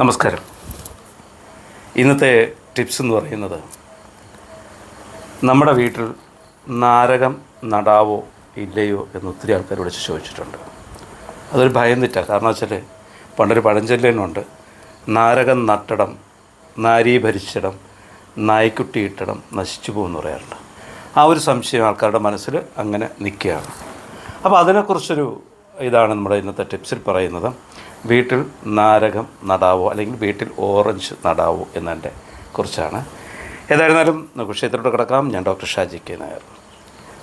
നമസ്കാരം. ഇന്നത്തെ ടിപ്സ് എന്ന് പറയുന്നത് നമ്മുടെ വീട്ടിൽ നാരകം നടാവോ ഇല്ലയോ എന്ന് ഒത്തിരി ആൾക്കാർ വിളിച്ച് ചോദിച്ചിട്ടുണ്ട്. അതൊരു ഭയം തെറ്റാണ് കാരണം വെച്ചാൽ പണ്ടൊരു പഴഞ്ചൊല്ലുണ്ട് നാരകം നട്ടടം നാരീ ഭരിച്ചിടം നായ്ക്കുട്ടി ഇട്ടടം നശിച്ചു പോകുമെന്ന് പറയാറുണ്ട്. ആ ഒരു സംശയം ആൾക്കാരുടെ മനസ്സിൽ അങ്ങനെ നിൽക്കുകയാണ്. അപ്പോൾ അതിനെക്കുറിച്ചൊരു ഇതാണ് നമ്മുടെ ഇന്നത്തെ ടിപ്സിൽ പറയുന്നത്. വീട്ടിൽ നാരകം നടാവോ അല്ലെങ്കിൽ വീട്ടിൽ ഓറഞ്ച് നടാവോ എന്നതിന്റെ കുറിച്ചാണ്. ഏതായിരുന്നാലും നമുക്ക് ക്ഷേത്രത്തോട് കിടക്കാം. ഞാൻ ഡോക്ടർ ഷാജി കെ നായർ.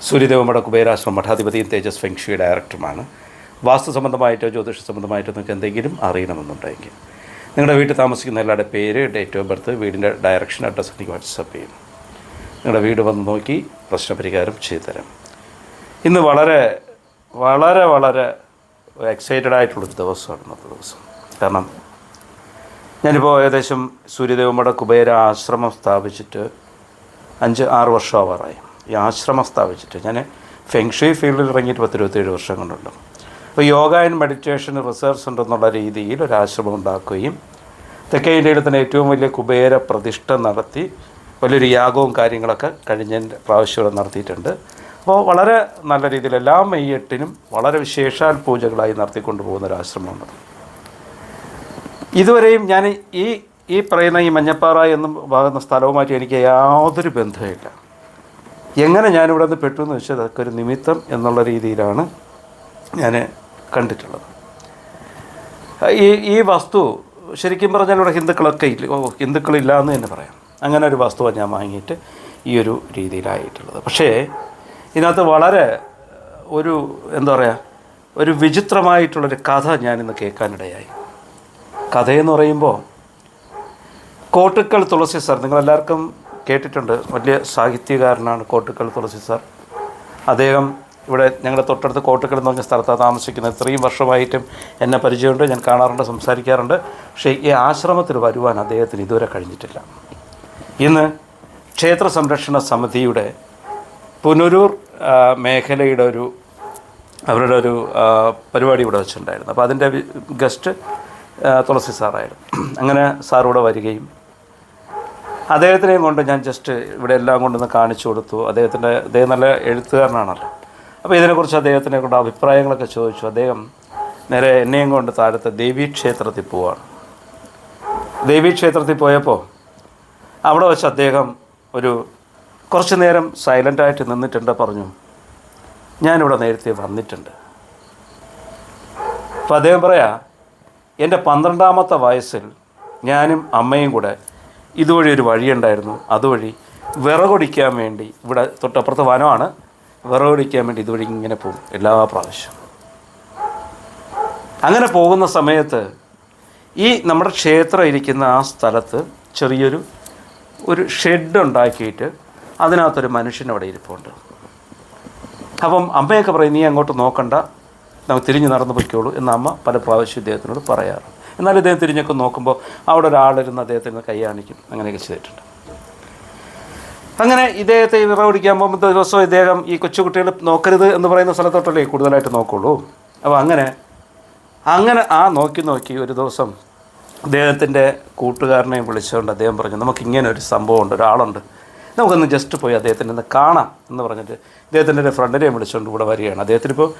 സൂര്യദേവമട കുബേരാശ്രമ മഠാധിപതിയും തേജസ് ഫെങ്ഷി ഡയറക്ടറുമാണ്. വാസ്തു സംബന്ധമായിട്ടോ ജ്യോതിഷ സംബന്ധമായിട്ടോ നിങ്ങൾക്ക് എന്തെങ്കിലും അറിയണമെന്നുണ്ടെങ്കിൽ നിങ്ങളുടെ വീട്ടിൽ താമസിക്കുന്ന എല്ലാവരുടെ പേര് ഡേറ്റ് ഓഫ് ബർത്ത് വീടിന്റെ ഡയറക്ഷൻ അഡ്രസ്സ് എനിക്ക് വാട്സപ്പ് ചെയ്യും. നിങ്ങളുടെ വീട് വന്ന് നോക്കി പ്രശ്നപരിഹാരം ചെയ്തു തരാം ഇന്ന് വളരെ വളരെ വളരെ എക്സൈറ്റഡ് ആയിട്ടുള്ളൊരു ദിവസമാണ് ഇന്നത്തെ ദിവസം. കാരണം ഞാനിപ്പോൾ ഏകദേശം സൂര്യദേവമ്മയുടെ കുബേര ആശ്രമം സ്ഥാപിച്ചിട്ട് അഞ്ച് ആറ് വർഷം ആവാറായി. ഈ ആശ്രമം സ്ഥാപിച്ചിട്ട് ഞാൻ ഫെങ്ഷി ഫീൽഡിൽ ഇറങ്ങിയിട്ട് പത്ത് ഇരുപത്തേഴ് വർഷം കൊണ്ടുണ്ട്. അപ്പോൾ yoga and meditation research centre എന്നുള്ള രീതിയിൽ ഒരു ആശ്രമം ഉണ്ടാക്കുകയും തെക്കേ ഇന്ത്യയിൽ തന്നെ ഏറ്റവും വലിയ കുബേര പ്രതിഷ്ഠ നടത്തി വലിയൊരു യാഗവും കാര്യങ്ങളൊക്കെ കഴിഞ്ഞ പ്രാവശ്യം നടത്തിയിട്ടുണ്ട്. അപ്പോൾ വളരെ നല്ല രീതിയിൽ എല്ലാ മെയ് എട്ടിനും വളരെ വിശേഷാൽ പൂജകളായി നടത്തിക്കൊണ്ടു പോകുന്ന ഒരു ഇതുവരെയും ഞാൻ ഈ ഈ പറയുന്ന ഈ മഞ്ഞപ്പാറ എന്ന് ഭാഗുന്ന സ്ഥലവുമായിട്ട് എനിക്ക് യാതൊരു ബന്ധമില്ല എങ്ങനെ ഞാനിവിടെ നിന്ന് പെട്ടു എന്ന് വെച്ചാൽ അതൊക്കെ ഒരു നിമിത്തം എന്നുള്ള രീതിയിലാണ് ഞാൻ കണ്ടിട്ടുള്ളത്. ഈ ഈ വസ്തു ശരിക്കും പറഞ്ഞാൽ ഇവിടെ ഹിന്ദുക്കളൊക്കെ ഇല്ല ഹിന്ദുക്കളില്ല എന്ന് തന്നെ പറയാം. അങ്ങനെ ഒരു വസ്തുവാണ് ഞാൻ വാങ്ങിയിട്ട് ഈ ഒരു രീതിയിലായിട്ടുള്ളത്. പക്ഷേ ഇതിനകത്ത് വളരെ ഒരു എന്താ പറയുക ഒരു വിചിത്രമായിട്ടുള്ളൊരു കഥ ഞാനിന്ന് കേൾക്കാനിടയായി. കഥയെന്ന് പറയുമ്പോൾ കോട്ടുക്കൽ തുളസി സാർ നിങ്ങളെല്ലാവർക്കും കേട്ടിട്ടുണ്ട് വലിയ സാഹിത്യകാരനാണ് കോട്ടുക്കൽ തുളസി സാർ. അദ്ദേഹം ഇവിടെ ഞങ്ങളുടെ തൊട്ടടുത്ത് കോട്ടക്കൽ എന്ന് പറഞ്ഞ സ്ഥലത്താണ് താമസിക്കുന്നത്. ഇത്രയും വർഷമായിട്ടും എന്നെ പരിചയമുണ്ട് ഞാൻ കാണാറുണ്ട് സംസാരിക്കാറുണ്ട്. പക്ഷേ ഈ ആശ്രമത്തിൽ വരുവാൻ അദ്ദേഹത്തിന് ഇതുവരെ കഴിഞ്ഞിട്ടില്ല. ഇന്ന് ക്ഷേത്ര സംരക്ഷണ സമിതിയുടെ പുനരൂർ മേഖലയുടെ ഒരു അവരുടെ ഒരു പരിപാടി ഇവിടെ വെച്ചിട്ടുണ്ടായിരുന്നു. അപ്പോൾ അതിന്റെ ഗസ്റ്റ് തുളസി സാറായിരുന്നു. അങ്ങനെ സാറൂടെ വരികയും അദ്ദേഹത്തിനെയും കൊണ്ട് ഞാൻ ജസ്റ്റ് ഇവിടെ എല്ലാം കൊണ്ടൊന്ന് കാണിച്ചു കൊടുത്തു. അദ്ദേഹത്തിന്റെ അദ്ദേഹം നല്ല എഴുത്തുകാരനാണല്ലോ. അപ്പോൾ ഇതിനെക്കുറിച്ച് അദ്ദേഹത്തിനെ കൊണ്ട് അഭിപ്രായങ്ങളൊക്കെ ചോദിച്ചു. അദ്ദേഹം നേരെ എന്നെയും കൊണ്ട് താഴത്തെ ദേവീക്ഷേത്രത്തിൽ പോവാണ്. ദേവീക്ഷേത്രത്തിൽ പോയപ്പോൾ അവിടെ വെച്ച് അദ്ദേഹം ഒരു കുറച്ച് നേരം സൈലന്റായിട്ട് നിന്നിട്ടുണ്ട് പറഞ്ഞു. ഞാനിവിടെ നേരത്തെ വന്നിട്ടുണ്ട്. അപ്പം അദ്ദേഹം പറയാ എന്റെ പന്ത്രണ്ടാമത്തെ വയസ്സിൽ ഞാനും അമ്മയും കൂടെ ഇതുവഴി ഒരു വഴിയുണ്ടായിരുന്നു അതുവഴി വിറകൊടിക്കാൻ വേണ്ടി ഇവിടെ തൊട്ടപ്പുറത്ത് വനമാണ്. വിറകൊടിക്കാൻ വേണ്ടി ഇതുവഴി ഇങ്ങനെ പോകും എല്ലാ പ്രാവശ്യം. അങ്ങനെ പോകുന്ന സമയത്ത് ഈ നമ്മുടെ ക്ഷേത്രം ഇരിക്കുന്ന ആ സ്ഥലത്ത് ചെറിയൊരു ഒരു ഷെഡ് ഉണ്ടാക്കിയിട്ട് അതിനകത്തൊരു മനുഷ്യൻ അവിടെ ഇരിപ്പുണ്ട്. അപ്പം അമ്മയൊക്കെ പറയും നീ അങ്ങോട്ട് നോക്കണ്ട. നമുക്ക് തിരിഞ്ഞ് നടന്നു പൊയ്ക്കോളൂ എന്ന് അമ്മ പല പ്രാവശ്യം ഇദ്ദേഹത്തിനോട് പറയാറ്. എന്നാൽ ഇദ്ദേഹം തിരിഞ്ഞൊക്കെ നോക്കുമ്പോൾ അവിടെ ഒരാളിരുന്ന് അദ്ദേഹത്തിന് കൈ കാണിക്കും അങ്ങനെയൊക്കെ ചെയ്തിട്ടുണ്ട്. അങ്ങനെ ഇദ്ദേഹത്തെ വിറ പിടിക്കാൻ പോകുമ്പോൾ ദിവസവും ഇദ്ദേഹം ഈ കൊച്ചുകുട്ടികൾ നോക്കരുത് എന്ന് പറയുന്ന സ്ഥലത്തോട്ടല്ലേ കൂടുതലായിട്ട് നോക്കുള്ളൂ? അപ്പോൾ അങ്ങനെ അങ്ങനെ ആ നോക്കി നോക്കി ഒരു ദിവസം അദ്ദേഹത്തിന്റെ കൂട്ടുകാരനെയും വിളിച്ചുകൊണ്ട് അദ്ദേഹം പറഞ്ഞു നമുക്കിങ്ങനെ ഒരു സംഭവമുണ്ട് ഒരാളുണ്ട്. നമുക്കൊന്ന് ജസ്റ്റ് പോയി അദ്ദേഹത്തിന്റെ ഒന്ന് കാണാം എന്ന് പറഞ്ഞിട്ട് ഇദ്ദേഹത്തിന്റെ ഒരു ഫ്രണ്ടിനെയും വിളിച്ചുകൊണ്ട് ഇവിടെ വരികയാണ്. അദ്ദേഹത്തിന് ഇപ്പോൾ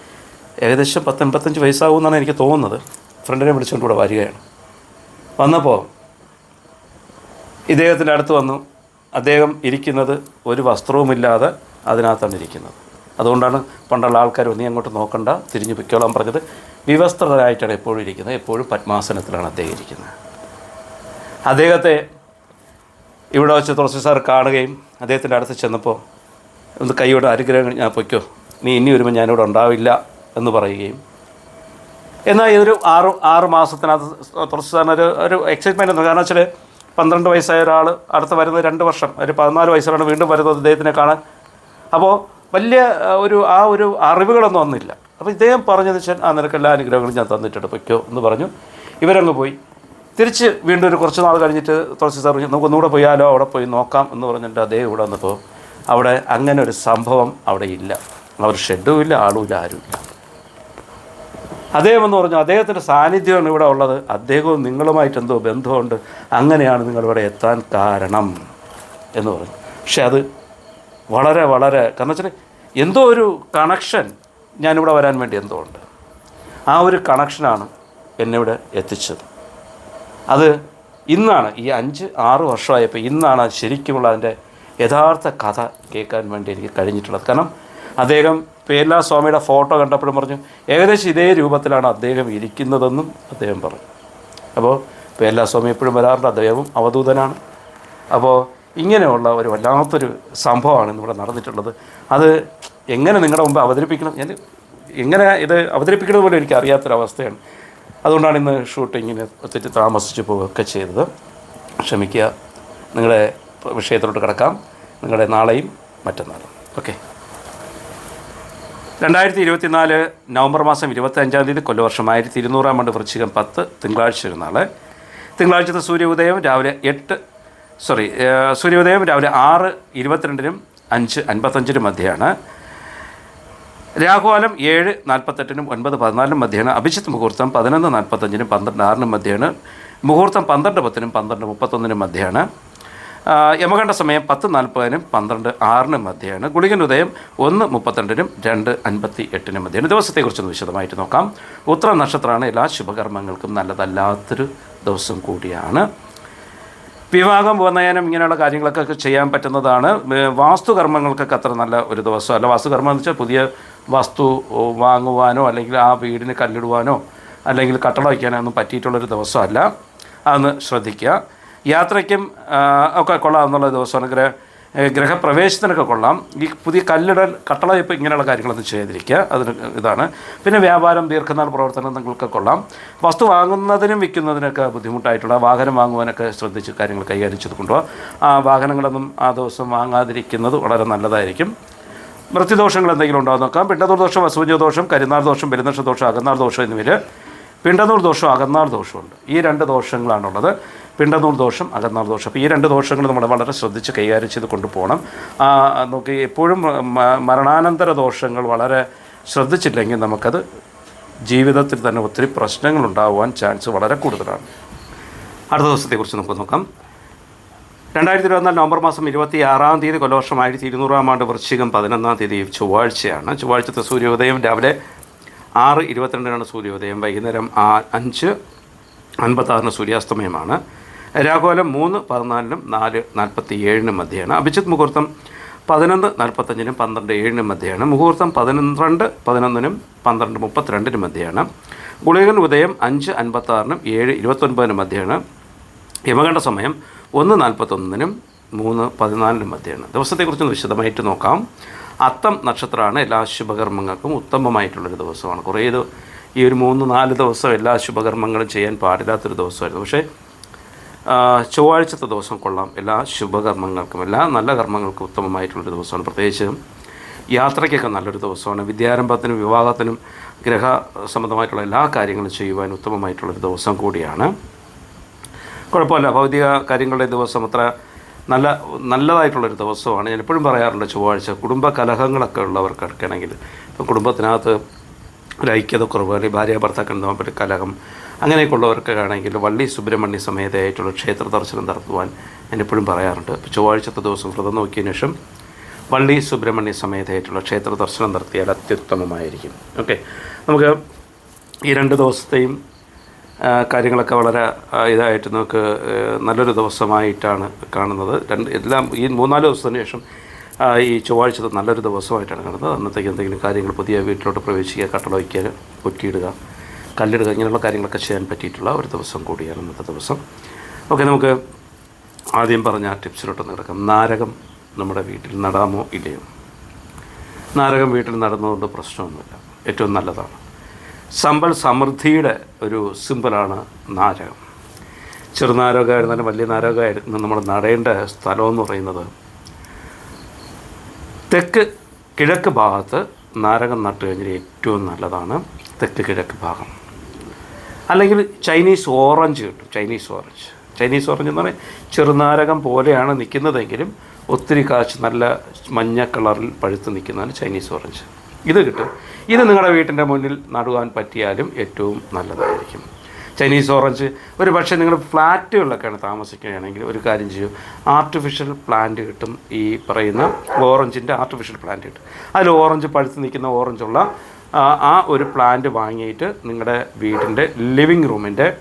ഏകദേശം പത്ത് എൺപത്തഞ്ച് വയസ്സാകുമെന്നാണ് എനിക്ക് തോന്നുന്നത്. ഫ്രണ്ടിനെ വിളിച്ചുകൊണ്ട് ഇവിടെ വരികയാണ്. വന്നപ്പോൾ ഇദ്ദേഹത്തിന്റെ അടുത്ത് വന്നു. അദ്ദേഹം ഇരിക്കുന്നത് ഒരു വസ്ത്രവുമില്ലാതെ അതിനകത്താണ് ഇരിക്കുന്നത്. അതുകൊണ്ടാണ് പണ്ടുള്ള ആൾക്കാർ ഒന്നും അങ്ങോട്ട് നോക്കണ്ട തിരിഞ്ഞു പൊയ്ക്കോളാൻ പറഞ്ഞത്. വിവസ്ത്രരായിട്ടാണ് എപ്പോഴും ഇരിക്കുന്നത്. എപ്പോഴും പത്മാസനത്തിലാണ് അദ്ദേഹം ഇരിക്കുന്നത്. അദ്ദേഹത്തെ ഇവിടെ വെച്ച് തുളസി സാർ കാണുകയും അദ്ദേഹത്തിന്റെ അടുത്ത് ചെന്നപ്പോൾ ഒന്ന് കൈയോടെ അനുഗ്രഹം ഞാൻ പൊയ്ക്കോ. നീ ഇനി വരുമ്പോൾ ഞാനിവിടെ ഉണ്ടാവില്ല എന്ന് പറയുകയും. എന്നാൽ ഇതൊരു ആറ് ആറ് മാസത്തിനകത്ത് തുളസി സാറിന് ഒരു ഒരു എക്സൈറ്റ്മെന്റ് ഉണ്ട് കാരണം വെച്ചാൽ പന്ത്രണ്ട് വയസ്സായ ഒരാൾ അടുത്ത് വരുന്നത് രണ്ട് വർഷം ഒരു പതിനാല് വയസ്സിലാണ് വീണ്ടും വരുന്നത് അദ്ദേഹത്തിനെ കാണാൻ. അപ്പോൾ വലിയ ഒരു ആ ഒരു അറിവുകളൊന്നും വന്നില്ല അപ്പോൾ ഇദ്ദേഹം പറഞ്ഞത് വെച്ചാൽ ആ നിനക്ക് അനുഗ്രഹങ്ങളും ഞാൻ തന്നിട്ടുണ്ട് പൊയ്ക്കോ എന്ന് പറഞ്ഞു. ഇവരങ്ങ് പോയി. തിരിച്ച് വീണ്ടും ഒരു കുറച്ച് നാൾ കഴിഞ്ഞിട്ട് തുളസി സാർ നമുക്ക് ഒന്നുകൂടെ പോയാലോ? അവിടെ പോയി നോക്കാം. എന്ന് പറഞ്ഞിട്ട് അതേ ഇവിടെ വന്നപ്പോൾ അവിടെ അങ്ങനെ ഒരു സംഭവം അവിടെ ഇല്ല. അവർ ഷെഡും ഇല്ല ആളും ഇല്ല ആരും ഇല്ല. അദ്ദേഹം എന്ന് പറഞ്ഞു അദ്ദേഹത്തിന്റെ സാന്നിധ്യമാണ് ഇവിടെ ഉള്ളത്. അദ്ദേഹവും നിങ്ങളുമായിട്ട് എന്തോ ബന്ധമുണ്ട്. അങ്ങനെയാണ് നിങ്ങളിവിടെ എത്താൻ കാരണം. എന്ന് പറഞ്ഞു. പക്ഷെ അത് വളരെ വളരെ കാരണം വെച്ചാൽ എന്തോ ഒരു കണക്ഷൻ ഞാനിവിടെ വരാൻ വേണ്ടി എന്തോ ഉണ്ട്. ആ ഒരു കണക്ഷനാണ് എന്നെ ഇവിടെ എത്തിച്ചത്. അത് ഇന്നാണ് ഈ അഞ്ച് ആറ് വർഷമായപ്പോൾ ഇന്നാണ് അത് ശരിക്കുമുള്ള അതിന്റെ യഥാർത്ഥ കഥ കേൾക്കാൻ വേണ്ടി എനിക്ക് കഴിഞ്ഞിട്ടുള്ളത്. കാരണം അദ്ദേഹം പേർലാ സ്വാമിയുടെ ഫോട്ടോ കണ്ടപ്പോഴും പറഞ്ഞു ഏകദേശം ഇതേ രൂപത്തിലാണ് അദ്ദേഹം ഇരിക്കുന്നതെന്നും അദ്ദേഹം പറഞ്ഞു. അപ്പോൾ പേർലാ സ്വാമി എപ്പോഴും വരാറുണ്ട് അദ്ദേഹവും അവധൂതനാണ്. അപ്പോൾ ഇങ്ങനെയുള്ള ഒരു വല്ലാത്തൊരു സംഭവമാണ് ഇന്നിവിടെ നടന്നിട്ടുള്ളത്. അത് എങ്ങനെ നിങ്ങളുടെ മുമ്പ് അവതരിപ്പിക്കണം? ഞാൻ എങ്ങനെ ഇത് അവതരിപ്പിക്കണത് പോലും എനിക്ക് അറിയാത്തൊരവസ്ഥയാണ് അതുകൊണ്ടാണ് ഇന്ന് ഷൂട്ടിങ്ങിന് ഒത്തിരി താമസിച്ച് പോവുകയൊക്കെ ചെയ്തത്. ക്ഷമിക്കുക. നിങ്ങളുടെ വിഷയത്തിലോട്ട് കിടക്കാം. നിങ്ങളുടെ നാളെയും മറ്റന്നാളും. ഓക്കെ. രണ്ടായിരത്തി ഇരുപത്തിനാല് നവംബർ മാസം ഇരുപത്തി അഞ്ചാം തീയതി കൊല്ലവർഷം ആയിരത്തി ഇരുന്നൂറാം ആണ്ട് വൃശ്ചികം പത്ത് തിങ്കളാഴ്ച ഇരുന്നാൾ തിങ്കളാഴ്ചത്തെ സൂര്യോദയം രാവിലെ എട്ട് സോറി സൂര്യോദയം രാവിലെ ആറ് ഇരുപത്തിരണ്ടിനും അഞ്ച് അൻപത്തഞ്ചിനും മധ്യയാണ്. രാഹുകാലം ഏഴ് നാൽപ്പത്തെട്ടിനും ഒൻപത് പതിനാലിനും മധ്യയാണ് അഭിജിത്ത് മുഹൂർത്തം പതിനൊന്ന് നാൽപ്പത്തഞ്ചിനും പന്ത്രണ്ട് ആറിനും മധ്യയാണ് മുഹൂർത്തം പന്ത്രണ്ട് പത്തിനും പന്ത്രണ്ട് മുപ്പത്തൊന്നിനും മധ്യയാണ് യമകണ്ഠ സമയം പത്ത് നാൽപ്പതിനും പന്ത്രണ്ട് ആറിനും മധ്യയാണ് ഗുളികൻ ഉദയം ഒന്ന് മുപ്പത്തിരണ്ടിനും രണ്ട് അൻപത്തി എട്ടിനും മധ്യയാണ് ദിവസത്തെക്കുറിച്ചൊന്ന് വിശദമായിട്ട് നോക്കാം. ഉത്തര നക്ഷത്രമാണ് എല്ലാ ശുഭകർമ്മങ്ങൾക്കും നല്ലതല്ലാത്തൊരു ദിവസം കൂടിയാണ്. വിവാഹം ഉപനയനം ഇങ്ങനെയുള്ള കാര്യങ്ങളൊക്കെ ചെയ്യാൻ പറ്റുന്നതാണ്. വാസ്തുകർമ്മങ്ങൾക്കൊക്കെ അത്ര നല്ല ഒരു ദിവസം അല്ല. വാസ്തുകർമ്മം എന്ന് വെച്ചാൽ പുതിയ വസ്തു വാങ്ങുവാനോ അല്ലെങ്കിൽ ആ വീടിന് കല്ലിടുവാനോ അല്ലെങ്കിൽ കട്ടള വയ്ക്കാനോ ഒന്നും പറ്റിയിട്ടുള്ളൊരു ദിവസമല്ല. അതൊന്ന് ശ്രദ്ധിക്കുക. യാത്രയ്ക്കും ഒക്കെ കൊള്ളാം എന്നുള്ള ദിവസമാണ്. ഗ്രഹ ഗ്രഹപ്രവേശത്തിനൊക്കെ കൊള്ളാം. ഈ പുതിയ കല്ലിടൽ കട്ടള ഇപ്പോൾ ഇങ്ങനെയുള്ള കാര്യങ്ങളൊന്നും ചെയ്തിരിക്കുക. അതിന് ഇതാണ്. പിന്നെ വ്യാപാരം ദീർഘനാൾ പ്രവർത്തനം നിങ്ങൾക്ക് കൊള്ളാം. വസ്തു വാങ്ങുന്നതിനും വിൽക്കുന്നതിനൊക്കെ ബുദ്ധിമുട്ടായിട്ടുള്ള വാഹനം വാങ്ങുവാനൊക്കെ ശ്രദ്ധിച്ച് കാര്യങ്ങൾ കൈകാര്യം ചെയ്ത് കൊണ്ടുപോകാം ആ വാഹനങ്ങളൊന്നും ആ ദിവസം വാങ്ങാതിരിക്കുന്നത് വളരെ നല്ലതായിരിക്കും. മൃത്യുദോഷങ്ങൾ എന്തെങ്കിലും ഉണ്ടോ? നോക്കാം. പിണ്ടനൂർ ദോഷം അസൂര്യദോഷം കരിനാൾ ദോഷം പെരുന്നക്ഷ ദോഷം അകന്നാർ ദോഷം എന്നിവയിൽ പിണ്ടനൂർ ദോഷം അകന്നാർ ദോഷമുണ്ട് ഈ രണ്ട് ദോഷങ്ങളാണുള്ളത്. പിണ്ടനൂർ ദോഷം അകന്നാർ ദോഷം. അപ്പോൾ ഈ രണ്ട് ദോഷങ്ങൾ നമ്മൾ വളരെ ശ്രദ്ധിച്ച് കൈകാര്യം ചെയ്ത് കൊണ്ടുപോകണം. നോക്കി എപ്പോഴും മരണാനന്തര ദോഷങ്ങൾ വളരെ ശ്രദ്ധിച്ചില്ലെങ്കിൽ നമുക്കത് ജീവിതത്തിൽ തന്നെ ഒത്തിരി പ്രശ്നങ്ങൾ ഉണ്ടാകുവാൻ ചാൻസ് വളരെ കൂടുതലാണ്. അടുത്ത ദിവസത്തെക്കുറിച്ച് നമുക്ക് നോക്കാം. രണ്ടായിരത്തി ഇരുപത്തിനാല് നവംബർ മാസം ഇരുപത്തി ആറാം തീയതി കൊല്ലവർഷം ആയിരത്തി ഇരുന്നൂറാം ആണ്ട് വൃശ്ചികം പതിനൊന്നാം തീയതി ചൊവ്വാഴ്ചയാണ്. ചൊവ്വാഴ്ചത്തെ സൂര്യോദയം രാവിലെ ആറ് ഇരുപത്തിരണ്ടിനാണ് സൂര്യോദയം. വൈകുന്നേരം ആ അഞ്ച് അൻപത്താറിന് സൂര്യാസ്തമയമാണ്. രാഘോലം മൂന്ന് പതിനാലിനും നാല് നാൽപ്പത്തി ഏഴിനും മധ്യയാണ്. അഭിജിത് മുഹൂർത്തം പതിനൊന്ന് നാൽപ്പത്തഞ്ചിനും പന്ത്രണ്ട് ഏഴിനും മധ്യയാണ്. മുഹൂർത്തം പതിനന്ത്രണ്ട് പതിനൊന്നിനും പന്ത്രണ്ട് മുപ്പത്തിരണ്ടിനും മധ്യയാണ്. ഗുളികൻ ഉദയം അഞ്ച് അൻപത്താറിനും ഏഴ് ഇരുപത്തൊൻപതിനും മധ്യയാണ്. യമകണ്ഠ സമയം ഒന്ന് നാൽപ്പത്തൊന്നിനും മൂന്ന് പതിനാലിനും മധ്യമാണ് ദിവസത്തെക്കുറിച്ചൊന്ന് വിശദമായിട്ട് നോക്കാം. അത്തം നക്ഷത്രമാണ് എല്ലാ ശുഭകർമ്മങ്ങൾക്കും ഉത്തമമായിട്ടുള്ളൊരു ദിവസമാണ്. കുറേ ഈ ഒരു മൂന്ന് നാല് ദിവസം എല്ലാ ശുഭകർമ്മങ്ങളും ചെയ്യാൻ പാടില്ലാത്തൊരു ദിവസമായിരുന്നു. പക്ഷേ ചൊവ്വാഴ്ചത്തെ ദിവസം കൊള്ളാം. എല്ലാ ശുഭകർമ്മങ്ങൾക്കും എല്ലാ നല്ല കർമ്മങ്ങൾക്കും ഉത്തമമായിട്ടുള്ളൊരു ദിവസമാണ്. പ്രത്യേകിച്ച് യാത്രയ്ക്കൊക്കെ നല്ലൊരു ദിവസമാണ്. വിദ്യാരംഭത്തിനും വിവാഹത്തിനും ഗ്രഹ സംബന്ധമായിട്ടുള്ള എല്ലാ കാര്യങ്ങളും ചെയ്യുവാൻ ഉത്തമമായിട്ടുള്ളൊരു ദിവസം കൂടിയാണ്. കുഴപ്പമില്ല. ഭൗതിക കാര്യങ്ങളുടെ ദിവസം അത്ര നല്ല നല്ലതായിട്ടുള്ളൊരു ദിവസമാണ്. ഞാൻ എപ്പോഴും പറയാറുണ്ട് ചൊവ്വാഴ്ച കുടുംബ കലഹങ്ങളൊക്കെ ഉള്ളവർക്കൊക്കെയാണെങ്കിൽ ഇപ്പോൾ കുടുംബത്തിനകത്ത് ഒരു ഐക്യത കുറവ് അല്ലെങ്കിൽ ഭാര്യ ഭർത്താക്കൾ തമ്മിൽ കലഹം അങ്ങനെയൊക്കെ ഉള്ളവർക്ക് ആണെങ്കിൽ വള്ളി സുബ്രഹ്മണ്യ സമേതയായിട്ടുള്ള ക്ഷേത്ര ദർശനം നടത്തുവാൻ ഞാൻ എപ്പോഴും പറയാറുണ്ട്. ഇപ്പോൾ ചൊവ്വാഴ്ചത്തെ ദിവസം വ്രതം നോക്കിയതിന് ശേഷം വള്ളി സുബ്രഹ്മണ്യ സമേതയായിട്ടുള്ള ക്ഷേത്ര ദർശനം നടത്തിയാൽ അത്യുത്തമമായിരിക്കും. ഓക്കെ. നമുക്ക് ഈ രണ്ട് ദിവസത്തെയും കാര്യങ്ങളൊക്കെ വളരെ ഇതായിട്ട് നമുക്ക് നല്ലൊരു ദിവസമായിട്ടാണ് കാണുന്നത്. രണ്ട് എല്ലാം ഈ മൂന്നാൽ ദിവസത്തിന് ശേഷം ഈ ചൊവ്വാഴ്ച നല്ലൊരു ദിവസമായിട്ടാണ് കാണുന്നത്. അന്നത്തേക്ക് എന്തെങ്കിലും കാര്യങ്ങൾ പുതിയ വീട്ടിലോട്ട് പ്രവേശിക്കുക കട്ടള വയ്ക്കുക കൊറ്റിയിടുക കല്ലിടുക ഇങ്ങനെയുള്ള കാര്യങ്ങളൊക്കെ ചെയ്യാൻ പറ്റിയിട്ടുള്ള ഒരു ദിവസം കൂടിയാണ് ഇന്നത്തെ ദിവസം. ഓക്കെ നമുക്ക് ആദ്യം പറഞ്ഞ ടിപ്സിലോട്ടൊന്ന് കിടക്കാം. നാരകം നമ്മുടെ വീട്ടിൽ നടാമോ ഇല്ലയോ? നാരകം വീട്ടിൽ നടന്നതുകൊണ്ട് പ്രശ്നമൊന്നുമില്ല. ഏറ്റവും നല്ലതാണ്. സമ്പൽ സമൃദ്ധിയുടെ ഒരു സിമ്പിളാണ് നാരകം. ചെറുനാരകമായിരുന്നാലും വലിയ നാരകമായിരുന്നു നമ്മൾ നടേണ്ട സ്ഥലമെന്ന് പറയുന്നത്. തെക്ക് കിഴക്ക് ഭാഗത്ത് നാരകം നട്ട് കഴിഞ്ഞാൽ ഏറ്റവും നല്ലതാണ് തെക്ക് കിഴക്ക് ഭാഗം. അല്ലെങ്കിൽ ചൈനീസ് ഓറഞ്ച് കിട്ടും ചൈനീസ് ഓറഞ്ച്. ചൈനീസ് ഓറഞ്ച് എന്ന് പറഞ്ഞാൽ ചെറുനാരകം പോലെയാണ് നിൽക്കുന്നതെങ്കിലും ഒത്തിരി കാശ് നല്ല മഞ്ഞ കളറിൽ പഴുത്ത് നിൽക്കുന്നതാണ് ചൈനീസ് ഓറഞ്ച്. ഇത് കിട്ടും. ഇത് നിങ്ങളുടെ വീട്ടിന്റെ മുന്നിൽ നടുവാൻ പറ്റിയാലും ഏറ്റവും നല്ലതായിരിക്കും. ചൈനീസ് ഓറഞ്ച് ഒരു പക്ഷേ നിങ്ങൾ ഫ്ലാറ്റുകളിലൊക്കെയാണ് താമസിക്കുകയാണെങ്കിൽ ഒരു കാര്യം ചെയ്യും. ആർട്ടിഫിഷ്യൽ പ്ലാന്റ് കിട്ടും. ഈ പറയുന്ന ഓറഞ്ചിന്റെ ആർട്ടിഫിഷ്യൽ പ്ലാന്റ് കിട്ടും. അതിൽ ഓറഞ്ച് പഴുത്ത് നിൽക്കുന്ന ഓറഞ്ചുള്ള ആ, ഒരു പ്ലാന്റ് വാങ്ങിയിട്ട് നിങ്ങളുടെ വീടിന്റെ ലിവിങ് റൂമിന്റെ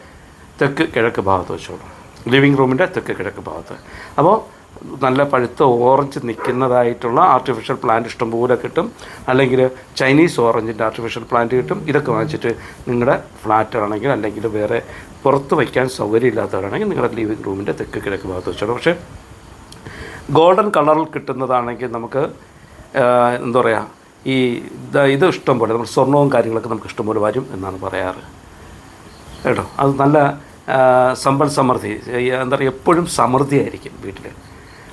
തെക്ക് കിഴക്ക് ഭാഗത്ത് വെച്ചോളൂ. ലിവിങ് റൂമിന്റെ തെക്ക് കിഴക്ക് ഭാഗത്ത്. അപ്പോൾ നല്ല പഴുത്ത ഓറഞ്ച് നിൽക്കുന്നതായിട്ടുള്ള ആർട്ടിഫിഷ്യൽ പ്ലാന്റ് ഇഷ്ടംപോലെ കിട്ടും. അല്ലെങ്കിൽ ചൈനീസ് ഓറഞ്ചിന്റെ ആർട്ടിഫിഷ്യൽ പ്ലാന്റ് കിട്ടും. ഇതൊക്കെ വാങ്ങിച്ചിട്ട് നിങ്ങളുടെ ഫ്ലാറ്റാണെങ്കിൽ അല്ലെങ്കിൽ വേറെ പുറത്ത് വയ്ക്കാൻ സൗകര്യമില്ലാത്തവരാണെങ്കിൽ നിങ്ങളുടെ ലിവിങ് റൂമിന്റെ തെക്ക് കിഴക്ക് ഭാഗത്ത് വെച്ചോളൂ. പക്ഷേ ഗോൾഡൻ കളറിൽ കിട്ടുന്നതാണെങ്കിൽ നമുക്ക് എന്താ പറയുക ഈ ഇത് ഇത് ഇഷ്ടം പോലെ നമ്മൾ സ്വർണവും കാര്യങ്ങളൊക്കെ നമുക്ക് ഇഷ്ടം പോലെ വരും എന്നാണ് പറയാറ്. കേട്ടോ? അത് നല്ല സമ്പൽ സമൃദ്ധി എന്താ പറയുക എപ്പോഴും സമൃദ്ധിയായിരിക്കും വീട്ടിൽ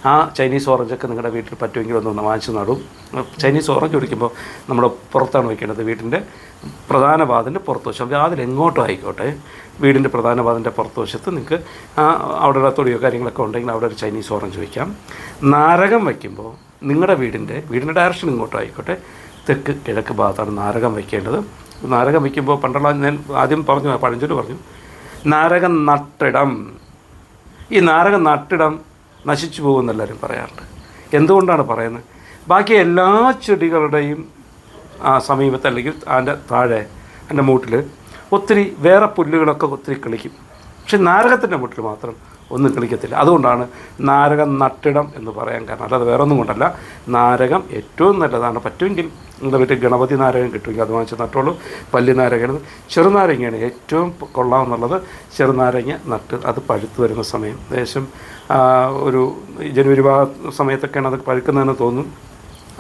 ആ ചൈനീസ് ഓറഞ്ചൊക്കെ നിങ്ങളുടെ വീട്ടിൽ പറ്റുമെങ്കിൽ ഒന്ന് വാങ്ങിച്ച് നടും. ചൈനീസ് ഓറഞ്ച് കുടിക്കുമ്പോൾ നമ്മൾ പുറത്താണ് വയ്ക്കേണ്ടത് വീട്ടിന്റെ പ്രധാന വാതിന്റെ പുറത്ത് വശം വാതിൽ എങ്ങോട്ടും ആയിക്കോട്ടെ. വീടിന്റെ പ്രധാന വാതിന്റെ പുറത്ത് വശത്ത് നിങ്ങൾക്ക് ആ അവിടെ തൊടിയോ കാര്യങ്ങളൊക്കെ ഉണ്ടെങ്കിൽ അവിടെ ഒരു ചൈനീസ് ഓറഞ്ച് വയ്ക്കാം. നാരകം വയ്ക്കുമ്പോൾ നിങ്ങളുടെ വീടിന്റെ വീടിന്റെ ഡയറക്ഷൻ ഇങ്ങോട്ടും ആയിക്കോട്ടെ. തെക്ക് കിഴക്ക് ഭാഗത്താണ് നാരകം വയ്ക്കേണ്ടത്. നാരകം വയ്ക്കുമ്പോൾ പണ്ടുള്ള ഞാൻ ആദ്യം പറഞ്ഞു പഴഞ്ചൊരു പറഞ്ഞു നാരകം നട്ടിടം. ഈ നാരകം നട്ടിടം നശിച്ചു പോകുമെന്ന് എല്ലാവരും പറയാറുണ്ട്. എന്തുകൊണ്ടാണ് പറയുന്നത്? ബാക്കി എല്ലാ ചെടികളുടെയും ആ സമീപത്ത് അല്ലെങ്കിൽ അതിന്റെ താഴെ അതിന്റെ മൂട്ടിൽ ഒത്തിരി വേറെ പുല്ലുകളൊക്കെ ഒത്തിരി കിളിക്കും. പക്ഷെ നാരകത്തിന്റെ മൂട്ടിൽ മാത്രം ഒന്നും കിളിക്കത്തില്ല. അതുകൊണ്ടാണ് നാരകം നട്ടിടം എന്ന് പറയാൻ കാരണം. അല്ലാതെ വേറെ ഒന്നും കൊണ്ടല്ല. നാരകം ഏറ്റവും നല്ലതാണ്. പറ്റുമെങ്കിൽ നിങ്ങളുടെ വീട്ടിൽ ഗണപതി നാരകം കിട്ടുമെങ്കിൽ അത് വാങ്ങിച്ച് നട്ടോളൂ. പല്ലി നാരകയാണ് ചെറുനാരങ്ങയാണ് ഏറ്റവും കൊള്ളാമെന്നുള്ളത്. ചെറുനാരങ്ങ നട്ട് അത് പഴുത്ത് വരുന്ന സമയം. ഏകദേശം ഒരു ജനുവരി ഭാഗ സമയത്തൊക്കെയാണ് അത് പഴുക്കുന്നതെന്ന് തോന്നും.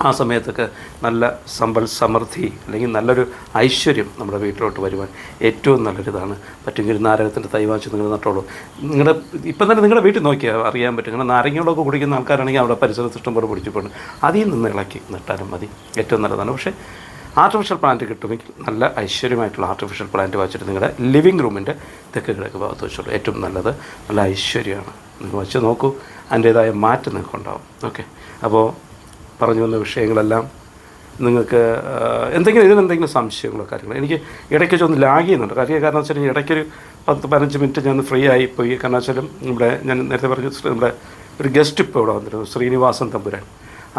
ആ സമയത്തൊക്കെ നല്ല സമ്പൽ സമൃദ്ധി അല്ലെങ്കിൽ നല്ലൊരു ഐശ്വര്യം നമ്മുടെ വീട്ടിലോട്ട് വരുവാൻ ഏറ്റവും നല്ലൊരിതാണ്. പറ്റുമെങ്കിൽ നാരകത്തിന്റെ തൈ നിങ്ങൾ നട്ടോളൂ. നിങ്ങളുടെ ഇപ്പം തന്നെ നിങ്ങളുടെ വീട്ടിൽ നോക്കിയാൽ അറിയാൻ പറ്റും. കാരണം നാരങ്ങകളൊക്കെ കുടിക്കുന്ന ആൾക്കാരാണെങ്കിൽ അവിടെ പരിസരത്ത് ഇഷ്ടം പോലെ പിടിച്ചിട്ടുണ്ട് അതിൽ നിന്ന് ഇളക്കി നട്ടാലും മതി. ഏറ്റവും നല്ലതാണ്. പക്ഷേ ആർട്ടിഫിഷ്യൽ പ്ലാന്റ് കിട്ടുമെങ്കിൽ നല്ല ഐശ്വര്യമായിട്ടുള്ള ആർട്ടിഫിഷ്യൽ പ്ലാന്റ് വാങ്ങിച്ചിട്ട് നിങ്ങളുടെ ലിവിങ് റൂമിന്റെ തെക്ക് കിഴക്ക് ഭാഗത്ത് വെച്ചോളൂ. ഏറ്റവും നല്ലത് നല്ല ഐശ്വര്യമാണ്. നിങ്ങൾ വെച്ച് നോക്കൂ. അതിന്റേതായ മാറ്റം നിങ്ങൾക്ക് ഉണ്ടാവും ഓക്കെ. അപ്പോൾ പറഞ്ഞു വന്ന വിഷയങ്ങളെല്ലാം നിങ്ങൾക്ക് എന്തെങ്കിലും ഇതിന് എന്തെങ്കിലും സംശയങ്ങളോ കാര്യങ്ങളോ? എനിക്ക് ഇടയ്ക്ക് ഒന്ന് ലാഗ് ചെയ്യുന്നുണ്ട് കാര്യം കാരണം വെച്ചാൽ ഇടയ്ക്കൊരു പത്ത് പതിനഞ്ച് മിനിറ്റ് ഞാൻ ഫ്രീ ആയി പോയി. കാരണം വെച്ചാലും ഇവിടെ ഞാൻ നേരത്തെ പറഞ്ഞു നമ്മുടെ ഒരു ഗസ്റ്റ് ഇപ്പോൾ ഇവിടെ വന്നിരുന്നു ശ്രീനിവാസൻ തമ്പുരാൻ.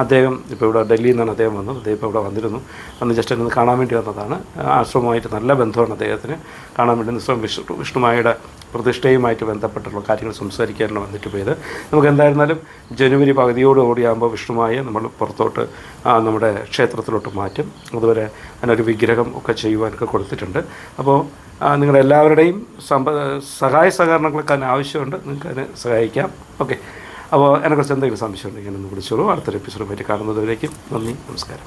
അദ്ദേഹം ഇപ്പോൾ ഇവിടെ ഡൽഹിയിൽ നിന്നാണ് അദ്ദേഹം വന്നത്. അദ്ദേഹം ഇപ്പോൾ ഇവിടെ വന്നിരുന്നു. അന്ന് ജസ്റ്റ് എന്നെ ഒന്ന് കാണാൻ വേണ്ടി വന്നതാണ്. ആശ്രമമായിട്ട് നല്ല ബന്ധമാണ് അദ്ദേഹത്തിന്. കാണാൻ വേണ്ടി വിഷ്ണു വിഷ്ണുമായുടെ പ്രതിഷ്ഠയുമായിട്ട് ബന്ധപ്പെട്ടുള്ള കാര്യങ്ങൾ സംസാരിക്കാനാണ് വന്നിട്ട് പോയത്. നമുക്ക് എന്തായിരുന്നാലും ജനുവരി പകുതിയോടുകൂടിയാകുമ്പോൾ വിഷ്ണുമായ നമ്മൾ പുറത്തോട്ട് നമ്മുടെ ക്ഷേത്രത്തിലോട്ട് മാറ്റും. അതുവരെ അതിനൊരു വിഗ്രഹം ഒക്കെ ചെയ്യുവാനൊക്കെ കൊടുത്തിട്ടുണ്ട്. അപ്പോൾ നിങ്ങളെല്ലാവരുടെയും സമ്പ സഹായ സഹകരണങ്ങളൊക്കെ അതിന് ആവശ്യമുണ്ട്. നിങ്ങൾക്ക് അതിനെ സഹായിക്കാം. ഓക്കെ. അപ്പോൾ എന്നെക്കുറിച്ച് എന്തെങ്കിലും സംശയം ഒന്ന് വിളിച്ചോളൂ. അടുത്തൊരു എപ്പിസോഡ് പറ്റി കാണുന്നതുവരേക്കും നന്ദി നമസ്കാരം.